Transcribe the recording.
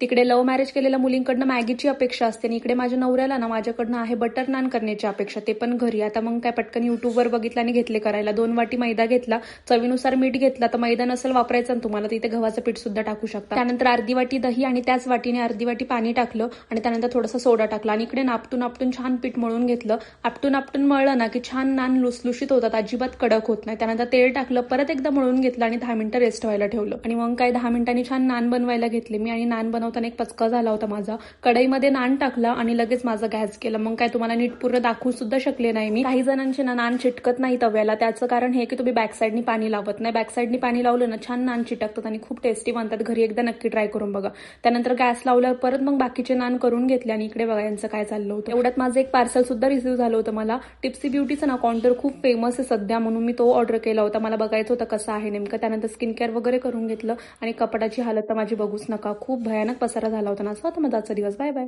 तिकडे love marriage केलेल्या मुलींकडनं मॅगीची अपेक्षा असते. आणि इकडे माझ्या नवऱ्याला ना माझ्याकडनं आहे बटर नान करण्याची अपेक्षा. ते पण घरी. आता मग काय पटकन युट्यूबवर बघितलं आणि घेतले करायला. दोन वाटी मैदा घेतला. चवीनुसार मीठ घेतला. तर मैदा नसेल वापरायचं ना तुम्हाला तिथे गव्हाचं पीठ सुद्धा टाकू शकता. त्यानंतर अर्धी वाटी दही आणि त्याच वाटीने अर्धी वाटी पाणी टाकलं. आणि त्यानंतर थोडासा सोडा टाकला. आणि इकडे नापटून आपटून छान पीठ मळून घेतलं. आपटून आपटून मळलं ना की छान नान लुसलुशीत होतात. अजिबात कडक होत नाही. त्यानंतर तेल टाकलं. परत एकदा मळून घेतलं आणि दहा मिनिटं रेस्ट व्हायला ठेवलं. आणि मग काय दहा मिनिटांनी छान नान बनवायला घेतले मी. आणि नान बनवताना एक पचका झाला होता माझा. कढईमध्ये नान टाकला आणि लगेच माझा गॅस केला. मग काय तुम्हाला नीट पूर्ण दाखवू सुद्धा शकले नाही मी. काही जणांचे ना नान चिटकत नाही तव्याला. त्याचं कारण हे की तुम्ही बॅक साईडनी पाणी लावत नाही. बॅक साईडनी पाणी लावलं ना छान नान चिटकतात आणि खूप टेस्टी बनतात. घरी एकदा नक्की ट्राय करून बघा. त्यानंतर गॅस लावल्यावर परत मग बाकीचे नान करून घेतले आणि इकडे बघा यांचं काय चाललं होतं. एवढ्यात माझं एक पार्सल सुद्धा रिसिव्ह झालं होतं मला. टिप्सी ब्युटीचं ना काउंटर खूप फेमस आहे सध्या म्हणून मी तो ऑर्डर केला होता. मला बघायचं होतं कसं आहे नेमकं. त्यानंतर स्किन केअर वगैरे करून घेतलं आणि कपडाची हालत तर माझी बघूच नका. खूप भयानक पसारा झाला होता ना असा. होता माझा आजचा दिवस. Bye bye.